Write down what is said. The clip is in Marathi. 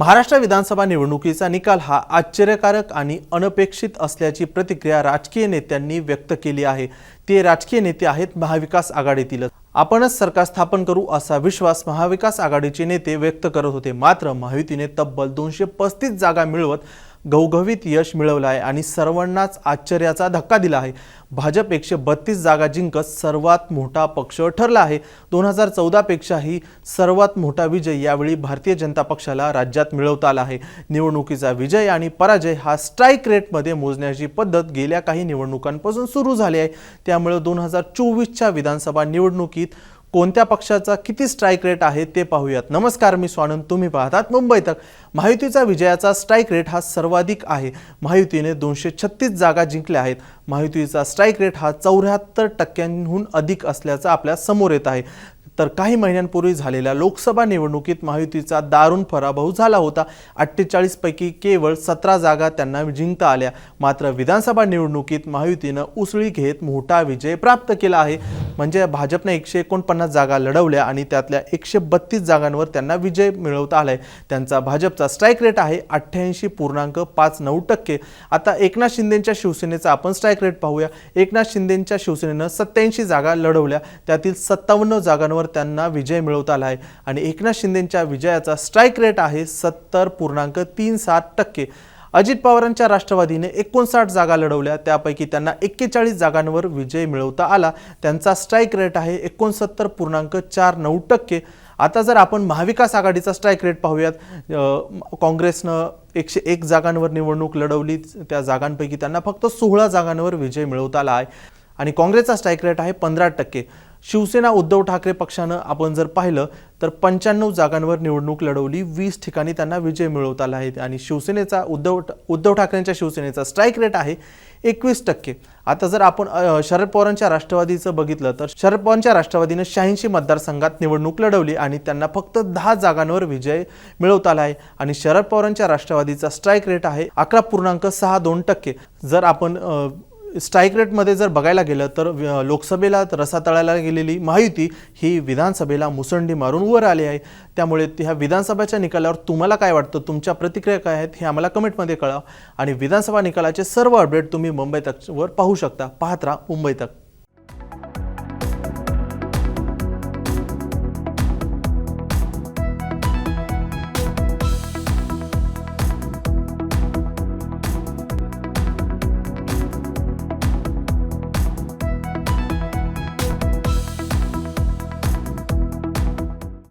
महाराष्ट्र विधानसभा निवडणुकीचा निकाल हा आश्चर्यकारक आणि अनपेक्षित असल्याची प्रतिक्रिया राजकीय नेत्यांनी व्यक्त केली आहे. ते राजकीय नेते आहेत महाविकास आघाडीतील. आपणच सरकार स्थापन करू असा विश्वास महाविकास आघाडीचे नेते व्यक्त करत होते. मात्र महायुतीने तब्बल दोनशे पस्तीस जागा मिळवत घवघवीत यश मिळवलं आहे आणि सर्वांनाच आश्चर्याचा धक्का दिला आहे. भाजप एकशे बत्तीस जागा जिंकत सर्वात मोठा पक्ष ठरला आहे. दोन हजार चौदापेक्षाही सर्वात मोठा विजय यावेळी भारतीय जनता पक्षाला राज्यात मिळवता आला आहे. निवडणुकीचा विजय आणि पराजय हा स्ट्राईक रेटमध्ये मोजण्याची पद्धत गेल्या काही निवडणुकांपासून सुरू झाली आहे. त्यामुळे दोन हजार चोवीसच्या विधानसभा निवडणुकीत कोणत्या पक्षाचा किती स्ट्राईक रेट आहे ते पाहूयात. नमस्कार मी स्वानंद. तुम्ही पाहतात मुंबई तक. महायुतीचा विजयाचा स्ट्राईक रेट हा सर्वाधिक आहे. महायुतीने दोनशे छत्तीस जागा जिंकल्या आहेत. महायुतीचा स्ट्राईक रेट हा चौऱ्याहत्तर टक्क्यांहून अधिक असल्याचं आपल्यासमोर येत आहे. तर काही महिन्यांपूर्वी झालेल्या लोकसभा निवडणुकीत महायुतीचा दारुण पराभव झाला होता. अठ्ठेचाळीसपैकी केवळ सतरा जागा त्यांना जिंकता आल्या. मात्र विधानसभा निवडणुकीत महायुतीनं उसळी घेत मोठा विजय प्राप्त केला आहे. म्हणजे भाजपने एकशे एकोणपन्नास जागा लढवल्या आणि त्यातल्या एकशे बत्तीस जागांवर त्यांना विजय मिळवता आलाय. त्यांचा भाजपचा स्ट्राईक रेट आहे अठ्ठ्याऐंशी पूर्णांक पाच नऊ टक्के. आता एकनाथ शिंदेच्या शिवसेनेचा आपण स्ट्राईक रेट पाहूया. एकनाथ शिंदेच्या शिवसेनेनं सत्याऐंशी जागा लढवल्या. त्यातील सत्तावन्न जागांवर त्यांना विजय मिळवता आला आहे आणि एकनाथ शिंदेच्या विजयाचा स्ट्राईक रेट आहे सत्तर पूर्णांक तीन सात टक्के. अजित पवारांच्या राष्ट्रवादीने एकोणसाठ जागा लढवल्या. त्यापैकी त्यांना एक्केचाळीस जागांवर विजय मिळवता आला. त्यांचा स्ट्राईक रेट आहे एकोणसत्तर पूर्णांक चार नऊ टक्के. आता जर आपण महाविकास आघाडीचा स्ट्राईक रेट पाहूयात काँग्रेसनं एकशे एक जागांवर निवडणूक लढवली. त्या जागांपैकी त्यांना फक्त सोळा जागांवर विजय मिळवता आला आहे. आणि काँग्रेसचा स्ट्राईक रेट आहे पंधरा टक्के. शिवसेना उद्धव ठाकरे पक्षानं आपण जर पाहिलं तर पंच्याण्णव जागांवर निवडणूक लढवली वीस ठिकाणी त्यांना विजय मिळवता आला आहे. आणि शिवसेनेचा उद्धव उद्धव ठाकरेंच्या शिवसेनेचा स्ट्राईक रेट आहे एकवीस टक्के. आता जर आपण शरद पवारांच्या राष्ट्रवादीचं बघितलं तर शरद पवारांच्या राष्ट्रवादीनं शहाऐंशी मतदारसंघात निवडणूक लढवली आणि त्यांना फक्त दहा जागांवर विजय मिळवता आला आहे. आणि शरद पवारांच्या राष्ट्रवादीचा स्ट्राईक रेट आहे अकरा पूर्णांक सहा दोन टक्के. जर आपण स्ट्राईक रेटमध्ये जर बघायला गेलं तर लोकसभेला रसातळाला गेलेली महायुती ही विधानसभेला मुसंडी मारून वर आली आहे. त्यामुळे ह्या विधानसभेच्या निकालावर तुम्हाला काय वाटतं? तुमच्या प्रतिक्रिया काय आहेत हे आम्हाला कमेंटमध्ये कळवा. आणि विधानसभा निकालाचे सर्व अपडेट तुम्ही मुंबई तकवर पाहू शकता. पाहत राहा मुंबई तक.